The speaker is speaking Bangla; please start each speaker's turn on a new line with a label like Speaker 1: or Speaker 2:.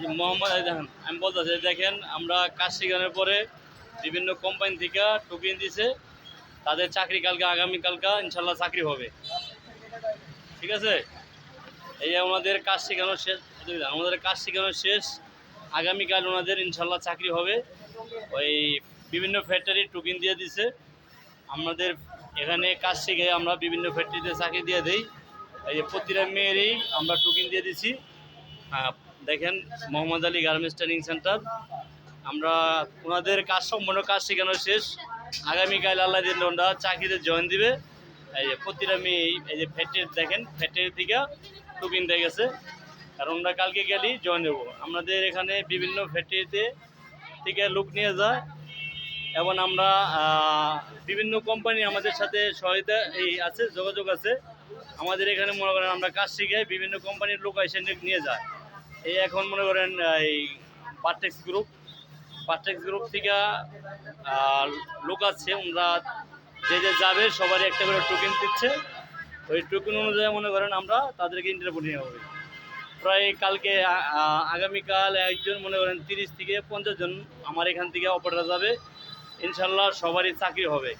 Speaker 1: যে মোহাম্মদ দেখেন আমি বলতেছি দেখেন আমরা কাজ শেখানোর পরে বিভিন্ন কোম্পানি থেকে টোকেন দিছে। তাদের চাকরি কালকে আগামীকালকা ইনশাল্লাহ চাকরি হবে। ঠিক আছে? এই ওনাদের কাজ শেখানো শেষ আমাদের কাজ শেখানো শেষ আগামীকাল ওনাদের ইনশাল্লাহ চাকরি হবে। ওই বিভিন্ন ফ্যাক্টরি টোকেন দিয়ে দিছে। আমাদের এখানে কাজ শিখে আমরা বিভিন্ন ফ্যাক্টরিতে চাকরি দিয়ে দিই। এই যে প্রতিটা মেয়েরই আমরা টোকেন দিয়ে দিছি। হ্যাঁ, দেখেন, Mohammad Ali garments training centre. আমরা ওনাদের কাজ সম্পূর্ণ কাজ শেখানো শেষ। আগামীকাল আল্লাহ দিন ওনারা চাকরিতে জয়েন দিবে। এই যে প্রতিটা মেয়ে, এই যে ফ্যাক্টরি দেখেন ফ্যাক্টরি দিকে টোকেন দিয়ে গেছে আর আমরা কালকে গেলেই জয়েন দেবো আমাদের এখানে বিভিন্ন ফ্যাক্টরিতে থেকে লোক নিয়ে যায়। এবং আমরা বিভিন্ন কোম্পানি আমাদের সাথে সহায়তা এই আছে, যোগাযোগ আছে। আমাদের এখানে মনে করেন আমরা কাজ শিখে বিভিন্ন কোম্পানির লোক এসে নিয়ে যায়। এই এখন মনে করেন এই পার্টেক্স গ্রুপ পার্টেক্স গ্রুপ থেকে লোক আছে ওনারা যে যে যাবে, সবারই একটা করে টোকেন দিচ্ছে। ওই টোকেন অনুযায়ী মনে করেন আমরা তাদেরকে ইন্টারভিউ নিয়ে হবে প্রায় কালকে আগামীকাল একজন মনে করেন তিরিশ থেকে পঞ্চাশ জন আমার এখান থেকে অপারেটর যাবে। ইনশাল্লাহ সবারই চাকরি হবে।